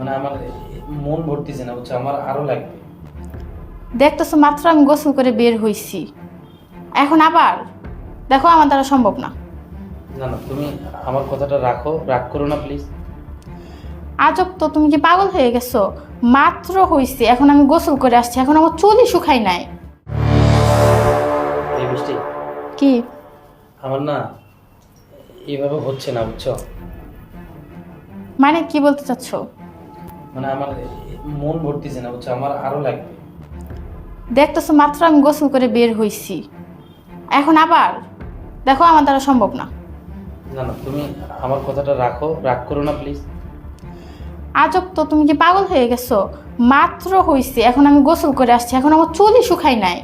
মানে আমার মন ভরতেছে না বুঝছ? আমার আরও লাগবে। দেখতেছো মাত্র আমি গোসল করে বের হইছি। এখন আবার? দেখো আমার দ্বারা সম্ভব না। না না তুমি আমার কথাটা রাখো রাগ করো না প্লিজ আজব তো তুমি কি পাগল হয়ে গেছো? মাত্র হইছে এখন আমি গোসল করে আসছি এখন আমার চুলই শুকাই নাই। এই বৃষ্টি কি? আমার না এইভাবে হচ্ছে না বুঝছ? মানে কি বলতে চাচ্ছ? মানে আমার মন ভরতেছে না আমার আরও লাগবে। দেখতেছো মাত্র আমি গোসল করে বের হইছি। এখন আবার? দেখো আমার দ্বারা সম্ভব না। না না তুমি আমার কথাটা রাখো রাগ করো না প্লিজ আজব তো তুমি কি পাগল হয়ে গেছো? মাত্র হইছে এখন আমি গোসল করে আসছি। এখন আমার চুলই শুকাই নাই।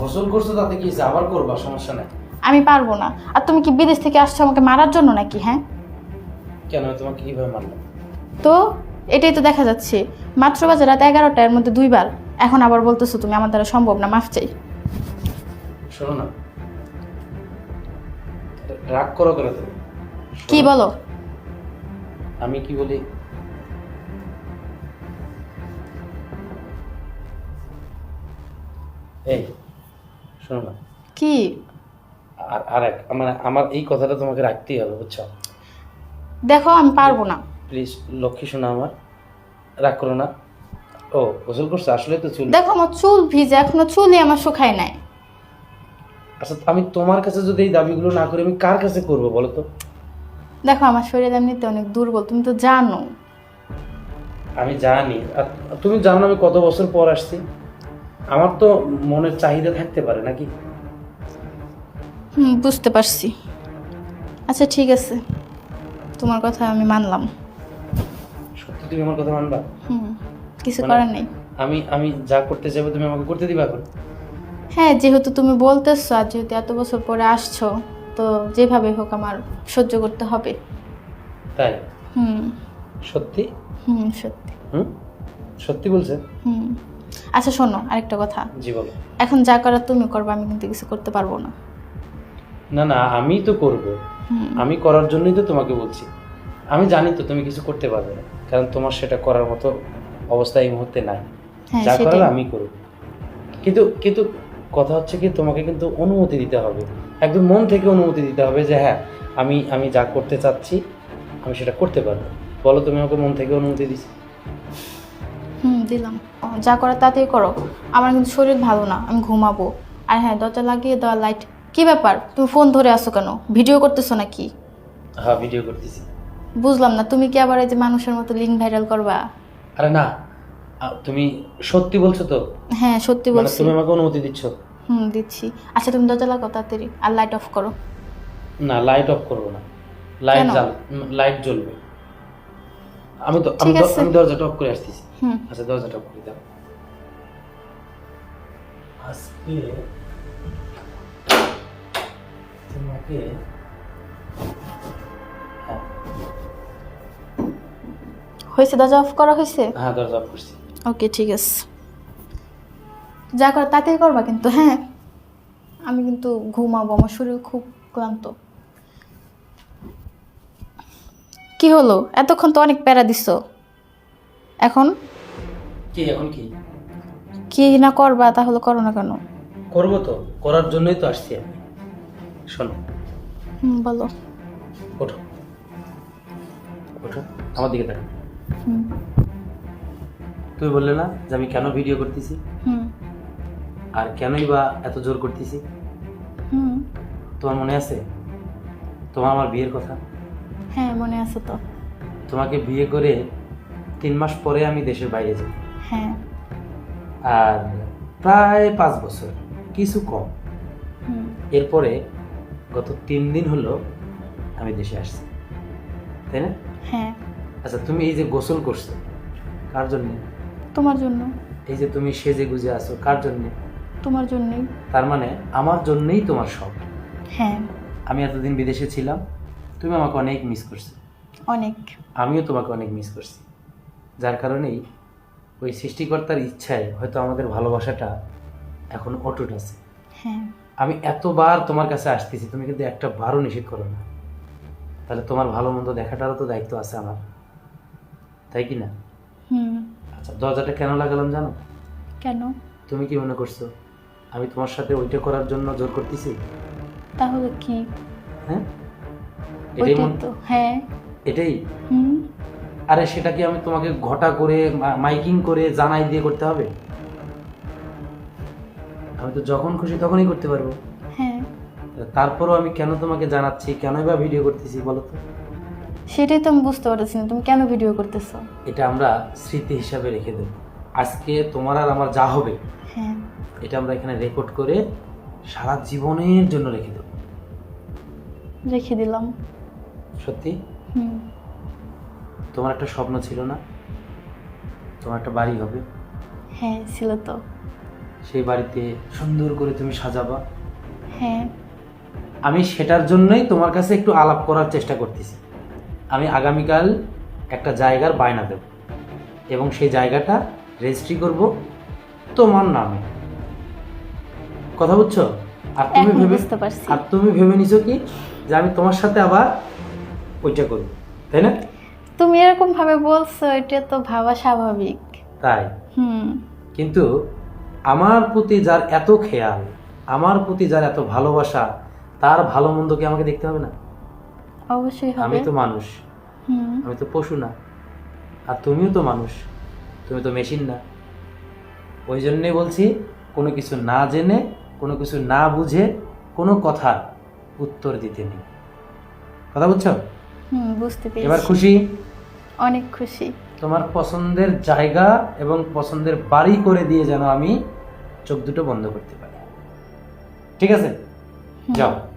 গোসল করছ তাতে কি হয়েছে? আবার করবা সমস্যা নাই। আমি পারব না। আর তুমি কি বিদেশ থেকে আসছো আমাকে মারার জন্য নাকি হ্যাঁ? কেন? তোমাকে কীভাবে মারলাম? তো এটাই তো দেখা যাচ্ছে। মাত্র বাজে রাত এগারোটার মধ্যে দুইবার। এখন আবার বলতেছো তুমি আমার দ্বারা সম্ভব না মাফ চাই। শোনো না। রাগ করো কেন তুমি? কি বলো? আমি কি বলি? এই শোনো না। কি? আর আর এক মানে আমার এই কথাটা তোমাকে রাখতেই হবে বুঝছ? দেখো আমি পারব না। প্লিজ লক্ষ্মী শোনা আমার। রাগ করো না। ও গোসল করছ? আসলে তো চুল। দেখো আমার চুল ভিজে এখনও চুলই আমার শুকায় নাই। আচ্ছা আমি তোমার কাছে যদি এই দাবিগুলো না করি আমি কার কাছে করব বলো তো? দেখো আমার শরীর এমনিতে অনেক দুর্বল তুমি তো জানো। আমি জানি। আর তুমি জানো আমি কত বছর পর আসছি? আমার তো মনের চাহিদা থাকতে পারে নাকি? হুম বুঝতে পারছি। আচ্ছা ঠিক আছে। তোমার কথা আমি মানলাম। সত্যি তুমি আমার কথা মানবা? হুম কিছু মানে- করার নেই। আমি আমি যা করতে চাইব তুমি আমাকে করতে দিবা এখন? হ্যাঁ যেহেতু তুমি বলতেছো আর যেহেতু এত বছর পরে আসছো তো যেভাবে হোক আমার সহ্য করতে হবে। তাই? হুম। সত্যি? হুম সত্যি। হুম? সত্যি বলছে? হুম। আচ্ছা শোনো আরেকটা কথা। জি বলো। এখন যা করার তুমি করবে আমি কিন্তু কিছু করতে পারব না। না না আমি তো করব। আমি করার জন্যই তো তোমাকে বলছি। আমি জানি তো তুমি কিছু করতে পারবে না। কারণ তোমার সেটা করার মতো অবস্থা এই মুহূর্তে নাই। হ্যাঁ যা করার আমি করব। কিন্তু কিন্তু কথা হচ্ছে কি তোমাকে কিন্তু অনুমতি দিতে হবে। একদম মন থেকে অনুমতি দিতে হবে যে হ্যাঁ আমি আমি যা করতে চাচ্ছি আমি সেটা করতে পারব। বলো তুমি আমাকে মন থেকে অনুমতি দিচ্ছি হুম দিলাম। যা করার তাতেই করো। আমার কিন্তু শরীর ভালো না আমি ঘুমাবো। আর হ্যাঁ দরজা লাগিয়ে দেওয়া লাইট কি ব্যাপার? তুমি ফোন ধরে আসো কেন? ভিডিও করতেছো নাকি? হ্যাঁ ভিডিও করতেছি। বুঝলাম না তুমি কি আবার এই যে মানুষের মতো লিঙ্ক ভাইরাল করবা? আরে না আ, তুমি সত্যি বলছো তো? হ্যাঁ সত্যি মানে বলছি। তুমি আমাকে অনুমতি দিচ্ছ? হুম দিচ্ছি। আচ্ছা তুমি দরজা লাগাও তাড়াতাড়ি আর লাইট অফ করো। না লাইট অফ করব না। লাইট কেন? জ্বাল লাইট জ্বলবে। আমি তো আমি ঠিক দ- আছে। আমি দরজাটা অফ করে আসতেছি। হুম। আচ্ছা দরজাটা অফ করে দাও। আজকে তোমাকে হয়েছে দরজা অফ করা হয়েছে? হ্যাঁ দরজা অফ করছি। ওকে ঠিক আছে। যা কর তাতেই করবা কিন্তু হ্যাঁ? আমি কিন্তু ঘুমাবো আমার শরীর খুব ক্লান্ত। কি হলো? এতক্ষণ তো অনেক প্যারা দিছ। এখন? কি এখন কি? কি না করবা তাহলে করো না কেন? করব তো করার জন্যই তো আসছি আমি। শোনো। হুম বলো। ওঠো। ওঠো আমার দিকে দেখো তুমি বললে না যে আমি কেন ভিডিও করতেছি? আর কেনই বা এত জোর করতেছি? তোমার মনে আছে? তোমার আমার বিয়ের কথা? হ্যাঁ মনে আছে তো। তোমাকে বিয়ে করে তিন মাস পরে আমি দেশের বাইরে যাই। হ্যাঁ। আর প্রায় পাঁচ বছর কিছু কম। হুম। এরপরে গত তিন দিন হলো আমি দেশে আসছি। তাই না? হ্যাঁ। আচ্ছা তুমি এই যে গোসল করছ কার জন্যে? তোমার জন্য। এই যে তুমি সেজে গুজে আছো কার জন্যে? তোমার জন্যই। তার মানে আমার জন্যই তোমার সব হ্যাঁ। আমি এতদিন বিদেশে ছিলাম তুমি আমাকে অনেক মিস করছ। অনেক। আমিও তোমাকে অনেক মিস করছি। যার কারণেই ওই সৃষ্টিকর্তার ইচ্ছায় হয়তো আমাদের ভালোবাসাটা এখন অটুট আছে। হ্যাঁ। আমি এতবার তোমার কাছে আসতেছি তুমি কিন্তু একটা বারও নিষেধ করো না। তাহলে তোমার ভালো মন্দ দেখাটারও তো দায়িত্ব আছে আমার। তাই কি না? আচ্ছা দরজাটা কেন লাগালাম জানো? কেন? তুমি কি মনে করছ? আমি তোমার সাথে ওইটা করার জন্য জোর করতেছি? তাহলে কি? হ্যাঁ? এটাই ওইটাই মন তো হ্যাঁ। এটাই? হুম। আরে সেটা কি আমি তোমাকে ঘটা করে মা- মাইকিং করে জানাই দিয়ে করতে হবে? আমি তো যখন খুশি তখনই করতে পারব। তারপরও আমি কেন তোমাকে জানাচ্ছি? কেনই বা ভিডিও করতেছি বলো তো? সেটাই তো আমি বুঝতে পারতেছি না। তুমি কেন ভিডিও করতেছো? এটা আমরা স্মৃতি হিসাবে রেখে দেবো। আজকে তোমার আর আমার যা হবে হ্যাঁ। এটা আমরা এখানে রেকর্ড করে সারা জীবনের জন্য রেখে দেবো। রেখে দিলাম। সত্যি? হুম। তোমার একটা স্বপ্ন ছিল না? তোমার একটা বাড়ি হবে? হ্যাঁ ছিল তো। সেই বাড়িতে সুন্দর করে তুমি সাজাবা। হ্যাঁ। আমি সেটার জন্যই তোমার কাছে একটু আলাপ করার চেষ্টা করতেছি। আমি আগামীকাল একটা জায়গার বায়না দেব এবং সেই জায়গাটা রেজিস্ট্রি করব তোমার নামে। কথা বুঝছ? আর তুমি ভেবে আর তুমি ভেবে নিছো কি? যে আমি তোমার সাথে আবার ওইটা করব তাই না? তুমি এরকম ভাবে বলছো এটা তো ভাবা স্বাভাবিক। তাই? হুম। কিন্তু আমার প্রতি যার এত খেয়াল আমার প্রতি যার এত ভালোবাসা তার ভালো মন্দ কি আমাকে দেখতে হবে না? অবশ্যই আমি তো মানুষ। আমি তো পশু না। আর তুমিও তো মানুষ। তুমি তো মেশিন না। ওই জন্যই বলছি কোনো কিছু না জেনে কোনো কিছু না বুঝে কোনো কথার উত্তর দিতে নেই। কথা বুঝছ হুম বুঝতে এবার খুশি? অনেক খুশি। তোমার পছন্দের জায়গা এবং পছন্দের বাড়ি করে দিয়ে যেন আমি চোখ দুটো বন্ধ করতে পারি। ঠিক আছে? যাও।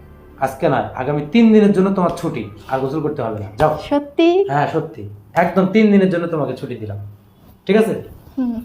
আজকে নয় আগামী তিন দিনের জন্য তোমার ছুটি আর গোসল করতে হবে না। যাও। সত্যি? হ্যাঁ সত্যি। একদম তিন দিনের জন্য তোমাকে ছুটি দিলাম। ঠিক আছে? হুম।